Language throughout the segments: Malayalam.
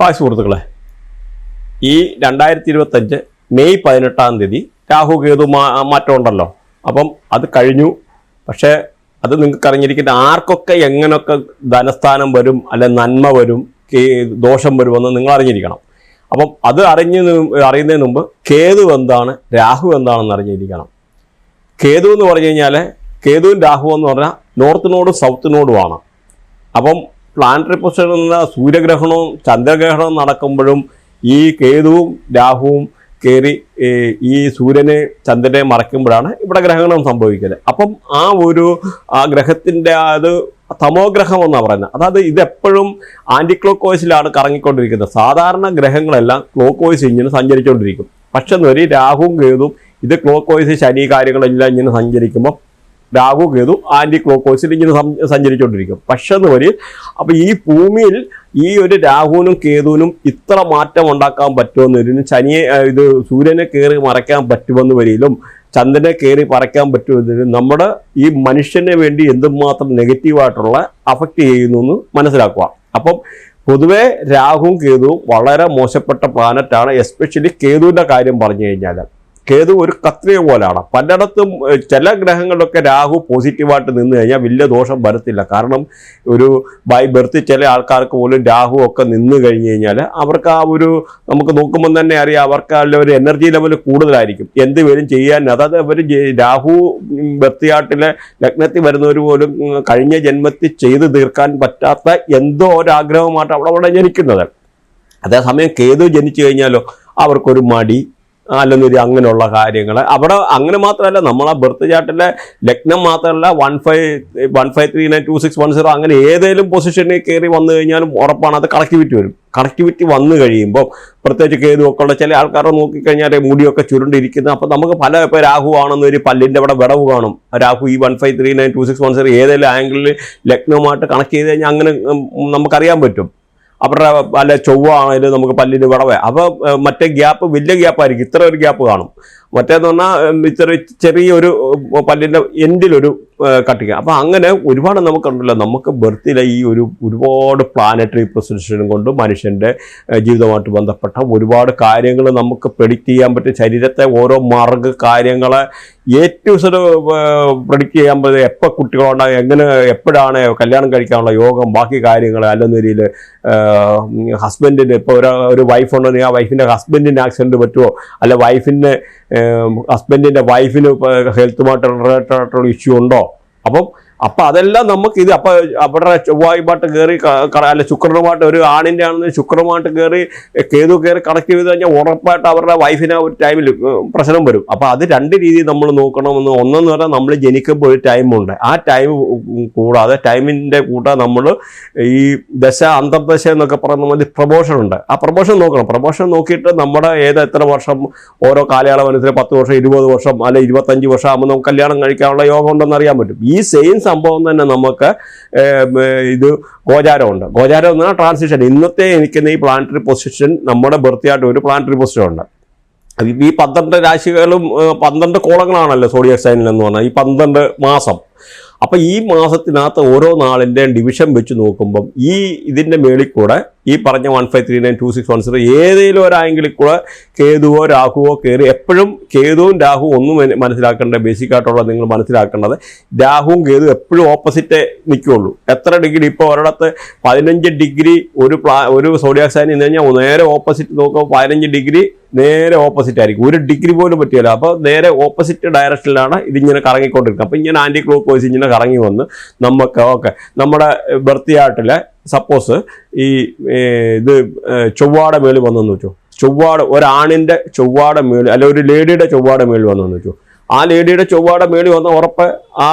ഹായ് സുഹൃത്തുക്കളെ. ഈ രണ്ടായിരത്തി ഇരുപത്തഞ്ച് മെയ് പതിനെട്ടാം തീയതി രാഹു കേതു മാറ്റം ഉണ്ടല്ലോ. അപ്പം അത് കഴിഞ്ഞു. പക്ഷേ അത് നിങ്ങൾക്ക് അറിഞ്ഞിരിക്കുന്ന ആർക്കൊക്കെ എങ്ങനെയൊക്കെ ധനസ്ഥാനം വരും അല്ലെ നന്മ വരും ദോഷം വരുമെന്ന് നിങ്ങൾ അറിഞ്ഞിരിക്കണം അപ്പം അത് അറിഞ്ഞ് അറിയുന്നതിന് മുമ്പ് കേതു എന്താണ് രാഹു എന്താണെന്ന് അറിഞ്ഞിരിക്കണം. കേതു എന്ന് പറഞ്ഞു കഴിഞ്ഞാൽ കേതുവും രാഹു എന്ന് പറഞ്ഞാൽ നോർത്തിനോടും സൗത്തിനോടുമാണ് അപ്പം പ്ലാനറ്ററി പൊസിഷൻ എന്ന സൂര്യഗ്രഹണവും ചന്ദ്രഗ്രഹണവും നടക്കുമ്പോഴും ഈ കേതുവും രാഹുവും കയറി ഈ സൂര്യനെ ചന്ദ്രനെ മറയ്ക്കുമ്പോഴാണ് ഇവിടെ ഗ്രഹണം സംഭവിക്കുന്നത് അപ്പം ആ ഒരു ആ ഗ്രഹത്തിന്റെ അത് തമോഗ്രഹം എന്നാണ് പറയുന്നത്. അതായത് ഇതെപ്പോഴും ആന്റി ക്ലോക്ക് വോയിസിലാണ് കറങ്ങിക്കൊണ്ടിരിക്കുന്നത്. സാധാരണ ഗ്രഹങ്ങളെല്ലാം ക്ലോക്ക് വോയിസ് ഇങ്ങനെ സഞ്ചരിച്ചുകൊണ്ടിരിക്കും. പക്ഷെ എന്നൊരു രാഹുവും കേതും ഇത് ക്ലോക്ക് വോയിസ് ശനി കാര്യങ്ങളെല്ലാം ഇങ്ങനെ സഞ്ചരിക്കുമ്പോൾ രാഹു കേതു ആന്റി ക്ലോക്ക് വൈസിൽ ഇങ്ങനെ സഞ്ചരിച്ചുകൊണ്ടിരിക്കും പക്ഷെ എന്ന് വരിൽ അപ്പൊ ഈ ഭൂമിയിൽ ഈ ഒരു രാഹുവിനും കേതുവിനും ഇത്ര മാറ്റം ഉണ്ടാക്കാൻ പറ്റുമെന്ന് വരും ശനിയെ ഇത് സൂര്യനെ കയറി മറയ്ക്കാൻ പറ്റുമെന്ന് വരിയിലും ചന്ദ്രനെ കയറി പറയ്ക്കാൻ പറ്റുമെന്ന് നമ്മുടെ ഈ മനുഷ്യനെ വേണ്ടി എന്തുമാത്രം നെഗറ്റീവായിട്ടുള്ള അഫക്റ്റ് ചെയ്യുന്നു എന്ന് മനസ്സിലാക്കുക. അപ്പം പൊതുവേ രാഹുവും കേതുവും വളരെ മോശപ്പെട്ട പ്ലാനറ്റാണ് എസ്പെഷ്യലി കേതുവിന്റെ കാര്യം പറഞ്ഞു കഴിഞ്ഞാൽ കേതു ഒരു കത്രിക പോലാണ്. പലയിടത്തും ചില ഗ്രഹങ്ങളിലൊക്കെ രാഹു പോസിറ്റീവായിട്ട് നിന്ന് കഴിഞ്ഞാൽ വലിയ ദോഷം വരത്തില്ല. കാരണം ഒരു ബൈ ബർത്ത് ചില ആൾക്കാർക്ക് പോലും രാഹു ഒക്കെ നിന്ന് കഴിഞ്ഞ് കഴിഞ്ഞാൽ അവർക്ക് ആ ഒരു നമുക്ക് നോക്കുമ്പോൾ തന്നെ അറിയാം അവർക്ക് ആ ഒരു എനർജി ലെവൽ കൂടുതലായിരിക്കും. എന്ത് വരും ചെയ്യാൻ അതായത് അവർ രാഹു ബർത്തിയാട്ടിലെ ലഗ്നത്തിൽ വരുന്നവർ പോലും കഴിഞ്ഞ ജന്മത്തിൽ ചെയ്തു തീർക്കാൻ പറ്റാത്ത എന്തോ ഒരാഗ്രഹമായിട്ട് അവിടെ അവിടെ ജനിക്കുന്നത്. അതേസമയം കേതു ജനിച്ചു കഴിഞ്ഞാലോ അവർക്കൊരു മടി അല്ലെന്നൊരു അങ്ങനെയുള്ള കാര്യങ്ങൾ അവിടെ അങ്ങനെ മാത്രമല്ല നമ്മൾ ആ ബർത്ത് ചാർട്ടിലെ ലഗ്നം മാത്രമല്ല one five one five three nine two six one zero അങ്ങനെ ഏതെങ്കിലും പൊസിഷനിൽ കയറി വന്നു കഴിഞ്ഞാലും ഉറപ്പാണ് അത് കണക്ടിവിറ്റി വരും. കണക്ടിവിറ്റി വന്നു കഴിയുമ്പോൾ പ്രത്യേകിച്ച് കേതു ഒക്കെ ഉള്ള ചില ആൾക്കാരെ നോക്കിക്കഴിഞ്ഞാൽ മുടിയൊക്കെ ചുരുണ്ടിരിക്കുന്നത് അപ്പോൾ നമുക്ക് പല ഇപ്പോൾ രാഹു ആണെന്നൊരു പല്ലിന്റെ അവിടെ വിടവ് കാണും. രാഹു ഈ one five three nine two six one zero ഏതെങ്കിലും ആംഗിളിൽ ലഗ്നവുമായിട്ട് കണക്ട് ചെയ്ത് കഴിഞ്ഞാൽ അങ്ങനെ നമുക്കറിയാൻ പറ്റും. അവരുടെ അല്ല ചൊവ്വ ആണെങ്കിലും നമുക്ക് പല്ലിന് വിടവേ. അപ്പോൾ മറ്റേ ഗ്യാപ്പ് വലിയ ഗ്യാപ്പായിരിക്കും. ഇത്ര ഒരു ഗ്യാപ്പ് കാണും. മറ്റേന്ന് പറഞ്ഞാൽ ഇത്ര ചെറിയൊരു പല്ലിന്റെ എൻഡിലൊരു കട്ടിങ് അപ്പോൾ അങ്ങനെ ഒരുപാട് നമുക്കുണ്ടല്ലോ. നമുക്ക് ബർത്തിലെ ഈ ഒരു ഒരുപാട് പ്ലാനറ്ററി പൊസിഷനും കൊണ്ട് മനുഷ്യന്റെ ജീവിതമായിട്ട് ബന്ധപ്പെട്ട ഒരുപാട് കാര്യങ്ങൾ നമുക്ക് പ്രെഡിക്റ്റ് ചെയ്യാൻ പറ്റും. ശരീരത്തെ ഓരോ മാർഗ കാര്യങ്ങളെ ഏറ്റവും പ്രെഡിക്റ്റ് ചെയ്യാൻ പറ്റും. എപ്പോൾ കുട്ടികളുണ്ടാകും എങ്ങനെ എപ്പോഴാണ് കല്യാണം കഴിക്കാനുള്ള യോഗം ബാക്കി കാര്യങ്ങൾ അല്ലെന്ന രീതിയിൽ ഹസ്ബൻഡിന് ഇപ്പോൾ ഒരു ഒരു വൈഫ് ഉണ്ടെങ്കിൽ ആ വൈഫിന്റെ ഹസ്ബൻഡിന് ആക്സിഡന്റ് പറ്റുമോ അല്ല വൈഫിന് ഹസ്ബൻഡിന്റെ വൈഫിന് ഹെൽത്തുമായിട്ട് റിലേറ്റഡ് ആയിട്ടുള്ള ഇഷ്യൂ ഉണ്ടോ? അപ്പം അപ്പം അതെല്ലാം നമുക്ക് ഇത് അപ്പൊ അവരുടെ ചൊവ്വായുമായിട്ട് കയറി അല്ലെ ശുക്രനുമായിട്ട് ഒരു ആണിന്റെ ആണെന്ന് ശുക്രനുമായിട്ട് കയറി കേതു കയറി കണക്ട് ചെയ്ത് കഴിഞ്ഞാൽ ഉറപ്പായിട്ട് അവരുടെ വൈഫിന് ഒരു ടൈമിൽ പ്രശ്നം വരും. അപ്പൊ അത് രണ്ട് രീതിയിൽ നമ്മൾ നോക്കണമെന്ന് ഒന്നെന്ന് പറഞ്ഞാൽ നമ്മൾ ജനിക്കുമ്പോൾ ഒരു ടൈമുണ്ട് ആ ടൈം കൂടാതെ ടൈമിന്റെ കൂടെ നമ്മൾ ഈ ദശ അന്തർദശ എന്നൊക്കെ പറയുന്ന മതി പ്രമോഷൻ ഉണ്ട്. ആ പ്രമോഷൻ നോക്കണം. പ്രമോഷൻ നോക്കിയിട്ട് നമ്മുടെ ഏത് എത്ര വർഷം ഓരോ കാലയളവ് അനുസരിച്ച് പത്ത് വർഷം ഇരുപത് വർഷം അല്ലെ ഇരുപത്തഞ്ച് വർഷം ആകുമ്പോൾ നമുക്ക് കല്യാണം കഴിക്കാനുള്ള യോഗം ഉണ്ടെന്ന് അറിയാൻ പറ്റും. ഈ സെയിം സംഭവം തന്നെ നമുക്ക് ഇത് ഗോചാരമുണ്ട്. ഗോചാരം എന്ന് പറഞ്ഞാൽ ട്രാൻസിഷൻ ഇന്നത്തെ എനിക്കുന്ന ഈ പ്ലാനറ്ററി പൊസിഷൻ നമ്മുടെ ബർത്തിയായിട്ട് ഒരു പ്ലാനറ്ററി പൊസിഷൻ ഉണ്ട്. ഈ പന്ത്രണ്ട് രാശികളും പന്ത്രണ്ട് കോളങ്ങളാണല്ലോ സോഡിയക് സൈനിൽ എന്ന് പറഞ്ഞാൽ ഈ പന്ത്രണ്ട് മാസം. അപ്പോൾ ഈ മാസത്തിനകത്ത് ഓരോ നാളിന്റെയും ഡിവിഷൻ വെച്ച് നോക്കുമ്പം ഈ ഇതിന്റെ മേളിൽ കൂടെ ഈ പറഞ്ഞ one five three nine two six one zero ഏതെങ്കിലും ഒരു ആംഗിളിൽ കൂടെ കേതുവോ രാഹുവോ കയറി എപ്പോഴും കേതുവും രാഹുവും ഒന്നും മന- മനസ്സിലാക്കേണ്ട ബേസിക് ആയിട്ടുള്ള നിങ്ങൾ മനസ്സിലാക്കേണ്ടത് രാഹുവും കേതു എപ്പോഴും ഓപ്പോസിറ്റ് നിൽക്കുകയുള്ളൂ എത്ര ഡിഗ്രി ഇപ്പോൾ ഒരിടത്ത് പതിനഞ്ച് ഡിഗ്രി ഒരു പ്ലാ ഒരു സോഡിയാക് സൈൻ എന്ന് കഴിഞ്ഞാൽ നേരെ ഓപ്പോസിറ്റ് നോക്കുമ്പോൾ പതിനഞ്ച് ഡിഗ്രി നേരെ ഓപ്പോസിറ്റ് ആയിരിക്കും. ഒരു ഡിഗ്രി പോലും പറ്റില്ല. അപ്പോൾ നേരെ ഓപ്പോസിറ്റ് ഡയറക്ഷനിലാണ് ഇതിങ്ങനെ കറങ്ങിക്കൊണ്ടിരിക്കുന്നത്. അപ്പോൾ ഇങ്ങനെ ആന്റി ക്ലോക്ക് വൈസ് ഇങ്ങനെ കറങ്ങി വന്ന് നമുക്ക് ഓക്കെ. നമ്മുടെ ബർത്തിയാട്ടിലെ സപ്പോസ് ഈ ഇത് ചൊവ്വാട മേളിൽ വന്നെന്ന് വെച്ചു. ചൊവ്വാട് ഒരാണിന്റെ ചൊവ്വാടെ മേളിൽ അല്ലെ ഒരു ലേഡിയുടെ ചൊവ്വാടെ മേളിൽ വന്നെന്ന് വെച്ചു. ആ ലേഡിയുടെ ചൊവ്വാടെ മേളിൽ വന്ന ഉറപ്പ് ആ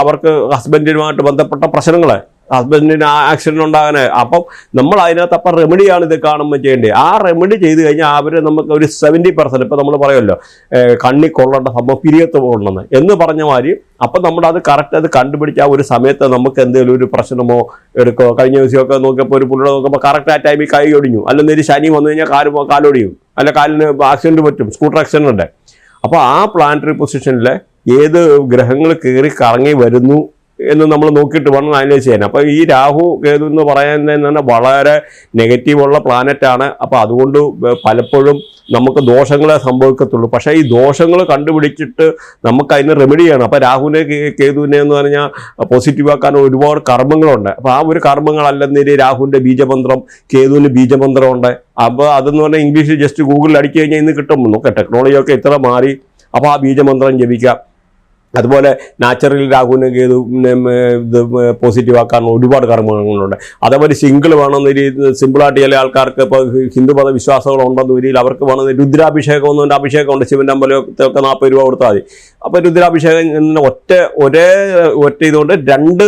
അവർക്ക് ഹസ്ബൻഡിനുമായിട്ട് ബന്ധപ്പെട്ട പ്രശ്നങ്ങൾ ഹസ്ബൻഡിന് ആക്സിഡന്റ് ഉണ്ടാകാനെ അപ്പം നമ്മൾ അതിനകത്ത് അപ്പം റെമഡിയാണ് ഇത് കാണുമ്പോൾ ചെയ്യേണ്ടത്. ആ റെമഡി ചെയ്ത് കഴിഞ്ഞാൽ അവർ നമുക്ക് ഒരു സെവന്റി പെർസെന്റ് ഇപ്പം നമ്മൾ പറയുമല്ലോ കണ്ണി കൊള്ളേണ്ട സംഭവം പിരിയത്ത് കൊള്ളണം എന്ന് പറഞ്ഞ മാതിരി അപ്പം നമ്മൾ അത് കറക്റ്റ് അത് കണ്ടുപിടിച്ച് ആ ഒരു സമയത്ത് നമുക്ക് എന്തെങ്കിലും ഒരു പ്രശ്നമോ എടുക്കോ കഴിഞ്ഞ ദിവസമൊക്കെ നോക്കിയപ്പോൾ ഒരു പുള്ളിയുടെ നോക്കുമ്പോൾ കറക്റ്റ് ആ ടൈമിൽ കൈ ഒടിഞ്ഞു. അല്ലെങ്കിൽ ഒരു ശനി വന്നു കഴിഞ്ഞാൽ കാൽ കാലൊടിയും അല്ല കാലിന് ആക്സിഡന്റ് പറ്റും സ്കൂട്ടർ ആക്സിഡന്റ് ഉണ്ട്. അപ്പോൾ ആ പ്ലാനറ്ററി പൊസിഷനിലെ ഏത് ഗ്രഹങ്ങൾ കയറി കറങ്ങി വരുന്നു എന്ന് നമ്മൾ നോക്കിയിട്ട് വേണം അനലൈസ് ചെയ്യാൻ. അപ്പോൾ ഈ രാഹു കേതു എന്ന് പറയുന്നത് തന്നെ വളരെ നെഗറ്റീവുള്ള പ്ലാനറ്റാണ് അപ്പോൾ അതുകൊണ്ട് പലപ്പോഴും നമുക്ക് ദോഷങ്ങളെ സംഭവിക്കത്തുള്ളൂ. പക്ഷേ ഈ ദോഷങ്ങൾ കണ്ടുപിടിച്ചിട്ട് നമുക്ക് അതിന് റെമഡി ചെയ്യണം. അപ്പോൾ രാഹുവിനെ കേതുവിനെ എന്ന് പറഞ്ഞാൽ പോസിറ്റീവ് ആക്കാൻ ഒരുപാട് കർമ്മങ്ങളുണ്ട്. അപ്പോൾ ആ ഒരു കർമ്മങ്ങളല്ലെന്നേരി രാഹുവിന്റെ ബീജമന്ത്രം കേതുവിന് ബീജമന്ത്രമുണ്ട് അപ്പോൾ അതെന്ന് പറഞ്ഞാൽ ഇംഗ്ലീഷിൽ ജസ്റ്റ് ഗൂഗിളിൽ അടിച്ചു കഴിഞ്ഞാൽ ഇന്ന് കിട്ടും. നോക്കാം ടെക്നോളജിയൊക്കെ ഇത്ര മാറി. അപ്പോൾ ആ ബീജമന്ത്രം ജപിക്കാം. അതുപോലെ നാച്ചുറൽ രാഹുവിന് ഇത് പോസിറ്റീവ് ആക്കാൻ ഒരുപാട് കർമ്മങ്ങളുണ്ട്. അതേപോലെ സിംഗിൾ വേണമെന്ന രീതി സിമ്പിളായിട്ട് ചില ആൾക്കാർക്ക് ഇപ്പോൾ ഹിന്ദുമത വിശ്വാസങ്ങളുണ്ടെന്ന രീതിയിൽ അവർക്ക് വേണമെന്ന് രുദ്രാഭിഷേകം എന്നുകൊണ്ട് അഭിഷേകമുണ്ട് ശിവന്റെ അമ്പലത്തൊക്കെ നാൽപ്പത് രൂപ കൊടുത്താൽ മതി. അപ്പോൾ രുദ്രാഭിഷേകം ഒറ്റ ഒരേ ഒറ്റ ഇതുകൊണ്ട് രണ്ട്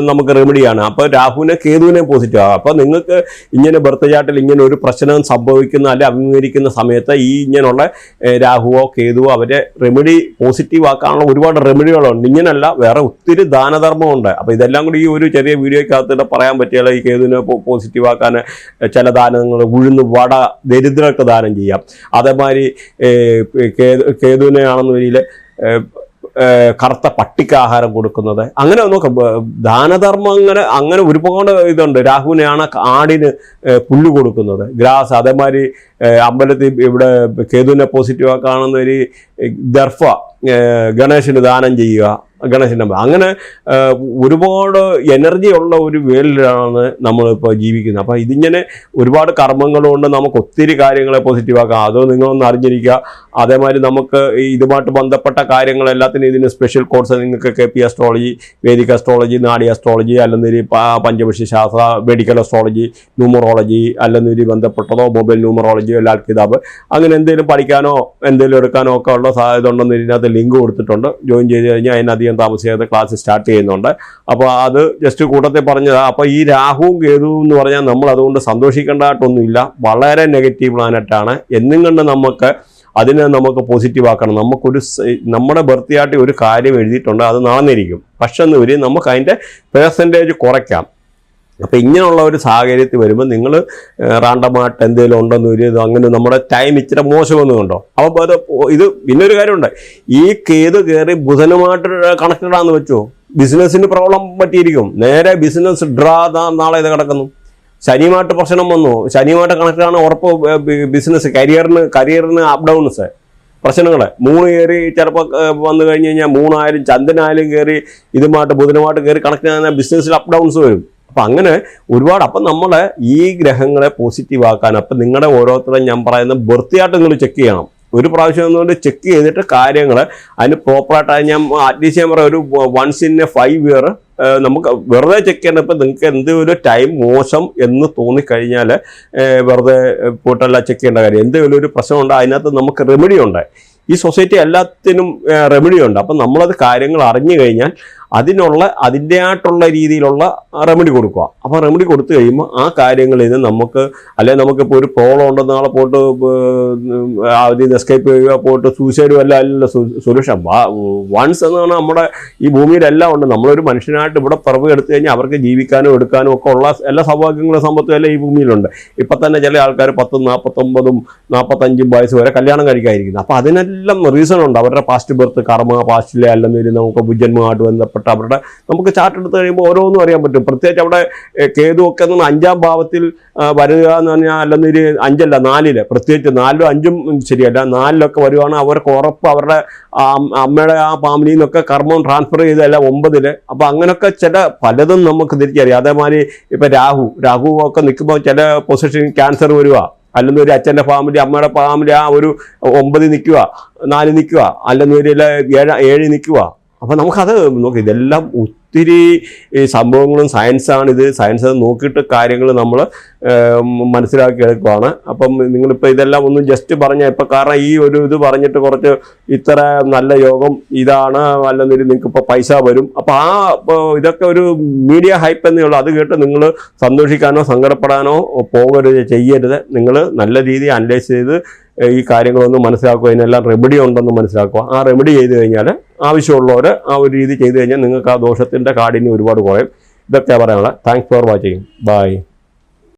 നമുക്ക് റെമഡിയാണ് അപ്പോൾ രാഹുവിനെ കേതുവിനെ പോസിറ്റീവ് ആകാം അപ്പോൾ നിങ്ങൾക്ക് ഇങ്ങനെ ബർത്ത് ചാർട്ടിൽ ഇങ്ങനെ ഒരു പ്രശ്നം സംഭവിക്കുന്ന അല്ലെ അഭിമുഖീകരിക്കുന്ന സമയത്ത് ഈ ഇങ്ങനെയുള്ള രാഹുവോ കേതുവോ അവരെ റെമഡി പോസിറ്റീവ് ആക്കാനുള്ള ഒരുപാട് റെമഡികളുണ്ട് ഇങ്ങനെയല്ല വേറെ ഒത്തിരി ദാനധർമ്മമുണ്ട് അപ്പോൾ ഇതെല്ലാം കൂടി ഈ ഒരു ചെറിയ വീഡിയോയ്ക്കകത്തിട്ട് പറയാൻ പറ്റിയാൽ ഈ കേതുവിനെ പോസിറ്റീവ് ആക്കാൻ ചില ദാനങ്ങൾ ഉഴുന്ന് വട ദരിദ്രർക്ക് ദാനം ചെയ്യാം. അതേമാതിരി കേതു കേതുവിനെ ആണെന്ന് ഏഹ് കറുത്ത പട്ടിക്ക് ആഹാരം കൊടുക്കുന്നത്. അങ്ങനെ നോക്ക ദാനധർമ്മം അങ്ങനെ അങ്ങനെ ഒരുപാട് ഇതുണ്ട്. രാഹുവിനെയാണ് ആടിന് പുല്ല് കൊടുക്കുന്നത്. ഗ്രാസ് അതേമാതിരി അമ്പലത്തിൽ ഇവിടെ കേതുവിനെ പോസിറ്റീവ് ആക്കാണെന്ന ഒരു ദർഫ ഗണേശന് ദാനം ചെയ്യുക ഗണേശന്റെ അങ്ങനെ ഒരുപാട് എനർജി ഉള്ള ഒരു വേൾഡിലാണ് നമ്മളിപ്പോൾ ജീവിക്കുന്നത്. അപ്പോൾ ഇതിങ്ങനെ ഒരുപാട് കർമ്മങ്ങളുണ്ട് നമുക്ക് ഒത്തിരി കാര്യങ്ങളെ പോസിറ്റീവ് ആക്കാം. അത് നിങ്ങളൊന്ന് അറിഞ്ഞിരിക്കുക. അതേമാതിരി നമുക്ക് ഇതുമായിട്ട് ബന്ധപ്പെട്ട കാര്യങ്ങളെല്ലാത്തിനും ഇതിന് സ്പെഷ്യൽ കോഴ്സ് നിങ്ങൾക്ക് K P astrology Vedic astrology Nadi astrology അല്ലെന്നൊരു പഞ്ചപക്ഷി ശാസ്ത്ര മെഡിക്കൽ അസ്ട്രോളജി ന്യൂമറോളജി അല്ലെന്നൊരു ബന്ധപ്പെട്ടതോ മൊബൈൽ ന്യൂമറോളജിയോ ലാൽ കിതാബ്. അങ്ങനെ എന്തെങ്കിലും പഠിക്കാനോ എന്തെങ്കിലും എടുക്കാനോ ഒക്കെ ഉള്ള സാധ്യത ഉണ്ടെന്ന് ഇതിനകത്ത് ലിങ്ക് കൊടുത്തിട്ടുണ്ട്. ജോയിൻ ചെയ്ത് കഴിഞ്ഞാൽ അതിനധികം താമസിയാതെ ക്ലാസ് സ്റ്റാർട്ട് ചെയ്യുന്നുണ്ട്. അപ്പോൾ അത് ജസ്റ്റ് കൂട്ടത്തിൽ പറഞ്ഞതാണ് അപ്പോൾ ഈ രാഹുവും കേതുവും എന്ന് പറഞ്ഞാൽ നമ്മൾ അതുകൊണ്ട് സന്തോഷിക്കേണ്ടതായിട്ടൊന്നുമില്ല. വളരെ നെഗറ്റീവ് പ്ലാനറ്റാണ് എന്നും കണ്ട് നമുക്ക് അതിനെ നമുക്ക് പോസിറ്റീവ് ആക്കണം. നമുക്കൊരു നമ്മുടെ ബർത്തിയായിട്ട് ഒരു കാര്യം എഴുതിയിട്ടുണ്ട്. അത് നടന്നിരിക്കും. പക്ഷെ എന്ന് വരും നമുക്ക് അതിന്റെ പെർസെന്റേജ് കുറയ്ക്കാം. അപ്പോൾ ഇങ്ങനെയുള്ള ഒരു സാഹചര്യത്തിൽ വരുമ്പോൾ നിങ്ങൾ റാണ്ടമായിട്ട് എന്തെങ്കിലും ഉണ്ടെന്ന് ഒരു അങ്ങനെ നമ്മുടെ ടൈം ഇച്ചിരി മോശമൊന്നും കണ്ടോ അപ്പോൾ അത് ഇത് പിന്നൊരു കാര്യമുണ്ട്. ഈ കേത് കയറി ബുധനുമായിട്ട് കണക്റ്റഡ് ആണെന്ന് വെച്ചോ? ബിസിനസ്സിന് പ്രോബ്ലം പറ്റിയിരിക്കും. നേരെ ബിസിനസ് ഡ്രാ നാളെ ഇത് കിടക്കുന്നു. ശനിയുമായിട്ട് പ്രശ്നം വന്നു. ശനിയുമായിട്ട് കണക്റ്റഡ് ആണ് ഉറപ്പ് ബിസിനസ് കരിയറിന് കരിയറിന് അപ്ഡൗൺസ് പ്രശ്നങ്ങൾ മൂന്ന് കയറി ചിലപ്പോൾ വന്നു കഴിഞ്ഞ് കഴിഞ്ഞാൽ മൂന്നായാലും ചന്ദ്രനായാലും കയറി ഇതുമായിട്ട് ബുധനുമായിട്ട് കയറി കണക്ട് ചെയ്യുന്ന ബിസിനസ്സിൽ അപ്ഡൗൺസ് വരും. അപ്പം അങ്ങനെ ഒരുപാട് അപ്പം നമ്മൾ ഈ ഗ്രഹങ്ങളെ പോസിറ്റീവ് ആക്കാൻ അപ്പം നിങ്ങളുടെ ഓരോരുത്തരും ഞാൻ പറയുന്ന വൃത്തിയായിട്ട് നിങ്ങൾ ചെക്ക് ചെയ്യണം. ഒരു പ്രാവശ്യം എന്നുകൊണ്ട് ചെക്ക് ചെയ്തിട്ട് കാര്യങ്ങൾ അതിന് പ്രോപ്പറായിട്ട് ഞാൻ അറ്റ്ലീസ്റ്റ് ഞാൻ പറയാം ഒരു once in a five year നമുക്ക് വെറുതെ ചെക്ക് ചെയ്യണപ്പോൾ നിങ്ങൾക്ക് എന്ത് ഒരു ടൈം മോശം എന്ന് തോന്നിക്കഴിഞ്ഞാൽ വെറുതെ പോയിട്ടല്ല ചെക്ക് ചെയ്യേണ്ട കാര്യം. എന്തെങ്കിലും ഒരു പ്രശ്നമുണ്ട് അതിനകത്ത് നമുക്ക് റെമഡി ഉണ്ട്. ഈ സൊസൈറ്റി എല്ലാത്തിനും റെമഡി ഉണ്ട്. അപ്പം നമ്മളത് കാര്യങ്ങൾ അറിഞ്ഞു കഴിഞ്ഞാൽ അതിനുള്ള അതിന്റെ ആയിട്ടുള്ള രീതിയിലുള്ള റെമഡി കൊടുക്കുക. അപ്പോൾ റെമഡി കൊടുത്തു കഴിയുമ്പോൾ ആ കാര്യങ്ങളിൽ നിന്ന് നമുക്ക് അല്ലെങ്കിൽ നമുക്കിപ്പോൾ ഒരു പ്രോബ്ലം ഉണ്ടെന്ന് നാളെ പോയിട്ട് അതിൽ നിന്ന് എസ്കേപ്പ് ചെയ്യുക പോയിട്ട് സൂസൈഡും അല്ല അല്ലല്ലോ സൊല്യൂഷൻ വൺസ് എന്ന് പറഞ്ഞാൽ നമ്മുടെ ഈ ഭൂമിയിലെല്ലാം ഉണ്ട്. നമ്മളൊരു മനുഷ്യനായിട്ട് ഇവിടെ പിറവ് എടുത്തു കഴിഞ്ഞാൽ അവർക്ക് ജീവിക്കാനും എടുക്കാനും ഒക്കെ ഉള്ള എല്ലാ സൗഭാഗ്യങ്ങളും സമ്പത്തും എല്ലാം ഈ ഭൂമിയിലുണ്ട്. ഇപ്പം തന്നെ ചില ആൾക്കാർ പത്തും നാൽപ്പത്തൊമ്പതും നാൽപ്പത്തഞ്ചും വയസ്സ് വരെ കല്യാണം കഴിക്കാതിരിക്കുന്നത് അപ്പോൾ അതിനെല്ലാം റീസൺ ഉണ്ട്. അവരുടെ പാസ്റ്റ് ബർത്ത് കർമ്മ പാസ്റ്റിലെ അല്ലെന്നൊരു നമുക്ക് ബുദ്ധന്മായിട്ട് ബന്ധപ്പെട്ട അവരുടെ നമുക്ക് ചാർട്ട് എടുത്ത് കഴിയുമ്പോൾ ഓരോന്നും അറിയാൻ പറ്റും. പ്രത്യേകിച്ച് അവിടെ കേതുവൊക്കെ എന്ന് അഞ്ചാം ഭാവത്തിൽ വരിക എന്ന് പറഞ്ഞാൽ അല്ലെന്നൊരു അഞ്ചല്ല നാലിൽ. പ്രത്യേകിച്ച് നാലിലും അഞ്ചും ശരിയല്ല. നാലിലൊക്കെ വരുവാണ് അവർക്ക് ഉറപ്പ് അവരുടെ അമ്മയുടെ ആ ഫാമിലിയിൽ നിന്നൊക്കെ കർമ്മം ട്രാൻസ്ഫർ ചെയ്തല്ല ഒമ്പതിൽ. അപ്പോൾ അങ്ങനെയൊക്കെ ചില പലതും നമുക്ക് തിരിച്ചറിയാം അതേമാതിരി ഇപ്പം രാഹു രാഹു ഒക്കെ നിൽക്കുമ്പോൾ ചില പൊസിഷൻ ക്യാൻസർ വരുക അല്ലെങ്കിൽ ഒരു അച്ഛന്റെ ഫാമിലി അമ്മയുടെ ഫാമിലി ആ ഒരു ഒമ്പത് നിൽക്കുക നാല് നിൽക്കുക അല്ലെങ്കിൽ ഒരു ഏഴ് ഏഴ് നിൽക്കുക അപ്പം നമുക്കത് നോക്കി ഇതെല്ലാം ഒത്തിരി സംഭവങ്ങളും സയൻസാണ് ഇത്. സയൻസ് നോക്കിയിട്ട് കാര്യങ്ങൾ നമ്മൾ മനസ്സിലാക്കി എടുക്കുവാണ്. അപ്പം നിങ്ങളിപ്പോൾ ഇതെല്ലാം ഒന്നും ജസ്റ്റ് പറഞ്ഞ ഇപ്പം കാരണം ഈ ഒരു ഇത് പറഞ്ഞിട്ട് കുറച്ച് ഇത്ര നല്ല യോഗം ഇതാണ് അല്ലെന്നൊരു നിങ്ങൾക്ക് ഇപ്പോൾ പൈസ വരും. അപ്പോൾ ആ ഇതൊക്കെ ഒരു മീഡിയ ഹൈപ്പ് എന്നേ ഉള്ളൂ. അത് കേട്ട് നിങ്ങൾ സന്തോഷിക്കാനോ സങ്കടപ്പെടാനോ പോകരുത് ചെയ്യരുത്. നിങ്ങൾ നല്ല രീതിയിൽ അനലൈസ് ചെയ്ത് ഈ കാര്യങ്ങളൊന്നും മനസ്സിലാക്കുക ഇതിനെല്ലാം റെമഡി ഉണ്ടെന്ന് മനസ്സിലാക്കുക. ആ റെമഡി ചെയ്ത് കഴിഞ്ഞാൽ ആവശ്യമുള്ളവർ ആ ഒരു രീതി ചെയ്ത് കഴിഞ്ഞാൽ നിങ്ങൾക്ക് ആ ദോഷത്തിന്റെ കാഠിന്യം ഒരുപാട് കുറയും. ഇതൊക്കെ പറയാനുള്ളത്. Thanks for watching bye